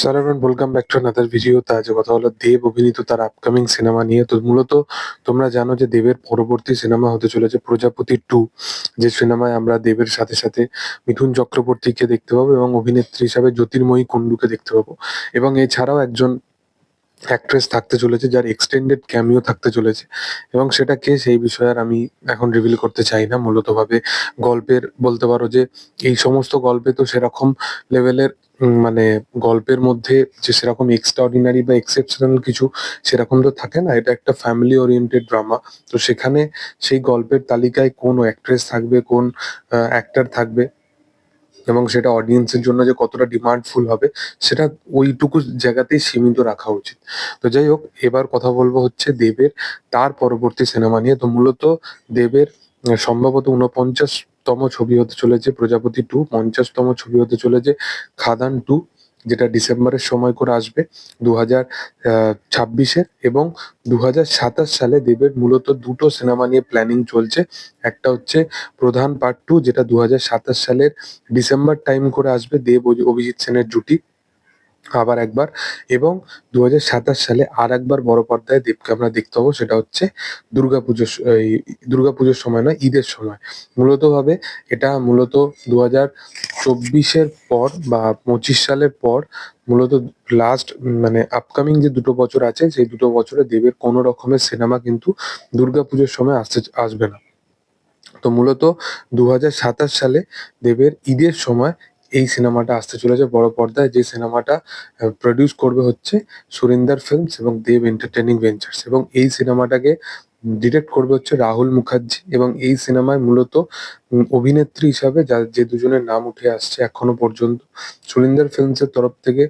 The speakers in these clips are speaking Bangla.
Sir everyone welcome back to another video তা আজ কথা হলো দেব অভিনীত তার আপকামিং সিনেমা নিয়ে। তো মূলত তোমরা জানো যে দেবের পরবর্তী সিনেমা হতে চলেছে প্রজাপতি টু যে সিনেমায় আমরা দেবের সাথে সাথে মিঠুন চক্রবর্তীকে দেখতে পাবো এবং অভিনেত্রী হিসাবে জ্যোতির্ময়ী কুণ্ডুকে দেখতে পাবো। এবং এছাড়াও একজন অ্যাক্ট্রেস থাকতে চলেছে যার এক্সটেন্ডেড ক্যামিও থাকতে চলেছে। এবং সেটা কে সেই বিষয়ে আর আমি এখন রিভিল করতে চাই না। মূলত ভাবে গল্পের বলতে পারো যে এই সমস্ত গল্পে তো সেরকম লেভেলের মানে গল্পের মধ্যে যে সেরকম এক্সট্রাঅর্ডিনারি বা এক্সেপশনাল কিছু সেরকম তো থাকে না। এটা একটা ফ্যামিলি ওরিয়েন্টেড ড্রামা তো সেখানে সেই গল্পের তালিকায় কোন অ্যাক্ট্রেস থাকবে, কোন অ্যাক্টার থাকবে এবং সেটা অডিয়েন্সের জন্য যে কতটা ডিমান্ডফুল হবে, সেটা ওইটুকু জায়গাতেই সীমিত রাখা উচিত। তো যাই হোক, এবার কথা বলব হচ্ছে দেবের। তার পরবর্তী সিনেমা নিয়ে। তো মূলত দেবের সম্ভবত সম্ভবত উনপঞ্চাশতম ছবি হতে চলেছে, প্রজাপতি টু পঞ্চাশতম ছবি হতে চলেছে, খাদান টু যেটা ডিসেম্বরের সময় করে আসবে দু হাজার ছাব্বিশের এবং দু হাজার সাতাশ সালে দেবের মূলত দুটো সিনেমা নিয়ে প্ল্যানিং চলছে। একটা হচ্ছে প্রধান পার্ট টু যেটা দু হাজার সাতাশ সালের ডিসেম্বর টাইম করে আসবে, দেব অভিজিৎ সেনের জুটি। আবার একবার। এবং দু হাজার সাতাশ সালে আর একবার বড় পর্দায় দেবকে আমরা দেখতে পাবো, সেটা হচ্ছে দুর্গাপুজোর এই দুর্গাপুজোর সময় নয়, ঈদের সময়। মূলত ভাবে এটা মূলত দু হাজার চব্বিশের পর বা পঁচিশ সালের পর মূলত লাস্ট মানে আপকামিং যে দুটো বছর আছে, সেই দুটো বছরে দেবের কোনো রকমের সিনেমা কিন্তু দুর্গাপুজোর সময় আসতে আসবে না। তো মূলত দু সালে দেবের ঈদের সময় এই সিনেমাটা আসতে চলেছে বড় পর্দায়। যে সিনেমাটা প্রডিউস করবে হচ্ছে সুরিন্দর ফিল্মস এবং দেব এন্টারটেনিং ভেঞ্চার্স এবং এই সিনেমাটাকে ডিরেক্ট করবে হচ্ছে রাহুল মুখার্জি এবং এই সিনেমায় মূলত অভিনেত্রী হিসাবে যা, যে দুজনের নাম উঠে আসছে এখনও পর্যন্ত, সুরিন্দর ফিল্মসের তরফ থেকে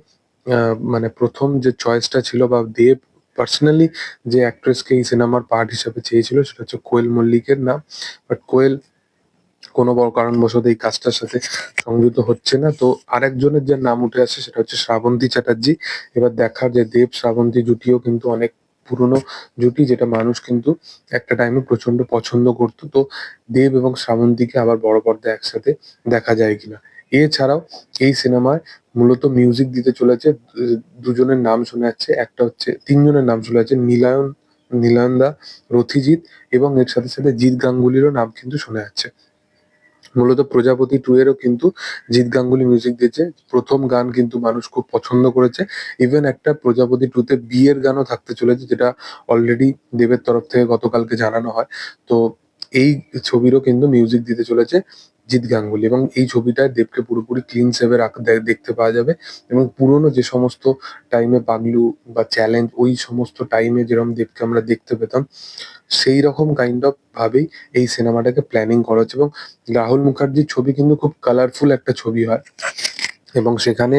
মানে প্রথম যে চয়েসটা ছিল বা দেব পার্সোনালি যে অ্যাক্ট্রেসকে এই সিনেমার পার্ট হিসাবে চেয়েছিল সেটা হচ্ছে কোয়েল মল্লিকের নাম। বাট কোয়েল কোনো কারণবশত এই কাজটার সাথে সংযুক্ত হচ্ছে না। তো আরেকজনের যে নাম উঠে আসে সেটা হচ্ছে শ্রাবন্তী চ্যাটার্জি। এবার দেখার যে দেব, শ্রাবন্তী জুটিও কিন্তু অনেক পুরনো জুটি যেটা মানুষ কিন্তু একটা টাইমে প্রচণ্ড পছন্দ করতো। তো দেব এবং শ্রাবন্তীকে আবার বড় পর্দায় একসাথে দেখা যায় কিনা। এছাড়াও এই সিনেমায় মূলত মিউজিক দিতে চলেছে, দুজনের নাম শোনা যাচ্ছে, একটা হচ্ছে, তিনজনের নাম শোনা যাচ্ছে, নীলায়ন নীলায়নদা রথিজিৎ এবং এর সাথে সাথে জিৎ গাঙ্গুলিরও নাম কিন্তু শোনা যাচ্ছে। মূলত প্রজাপতি টু এরও কিন্তু জিৎ গাঙ্গুলি মিউজিক দিয়েছে। প্রথম গান কিন্তু মানুষ খুব পছন্দ করেছে। ইভেন একটা প্রজাপতি টু তে বিয়ের গানও থাকতে চলেছে, যেটা অলরেডি দেবের তরফ থেকে গতকালকে জানানো হয়। তো এই ছবিরও কিন্তু মিউজিক দিতে চলেছে। জিৎ গাঙ্গুলি এবং এই ছবিটায় দেবকে পুরোপুরি ক্লিন সেভে দেখতে পাওয়া যাবে এবং পুরোনো যে সমস্ত টাইমে পাগলু বা চ্যালেঞ্জ ওই সমস্ত টাইমে যেরকম দেবকে আমরা দেখতে পেতাম, সেই রকম কাইন্ড অফ ভাবেই এই সিনেমাটাকে প্ল্যানিং করা হচ্ছে এবং রাহুল মুখার্জির ছবি কিন্তু খুব কালারফুল একটা ছবি হয়। এবং সেখানে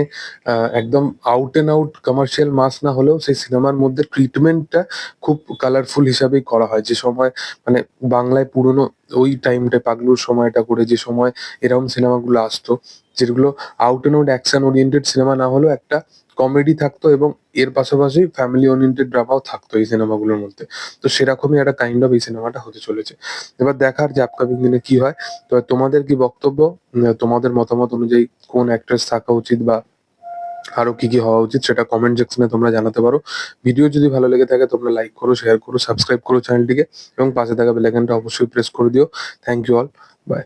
একদম out and out commercial mass না হলেও সেই সিনেমার মধ্যে ট্রিটমেন্টটা খুব কালারফুল হিসাবেই করা হয়। যে সময় মানে বাংলায় পুরনো ওই টাইমটা পাগলুর সময়টা করে যে সময় এরকম সিনেমাগুলো আসতো, যেগুলো out and out action oriented cinema না হলেও একটা কমেডি থাকতো এবং এর পাশাপাশি ফ্যামিলি ওরিয়েন্টেড ড্রামাও থাকতো এই সিনেমাগুলোর মধ্যে। তো সেরকমই একটা কাইন্ড অফ এই সিনেমাটা হতে চলেছে। এবার দেখার যে আপকামিং দিনে কি হয়, তো তোমাদের কি বক্তব্য? তোমাদের মতামত অনুযায়ী কোন অ্যাক্ট্রেস থাকা উচিত বা আরও কি কি হওয়া উচিত সেটা কমেন্ট সেকশনে তোমরা জানাতে পারো। ভিডিও যদি ভালো লেগে থাকে তোমরা লাইক করো শেয়ার করো সাবস্ক্রাইব করো চ্যানেলটিকে এবং পাশে থাকা বেল আইকনটা অবশ্যই প্রেস করে দিও। Thank you all by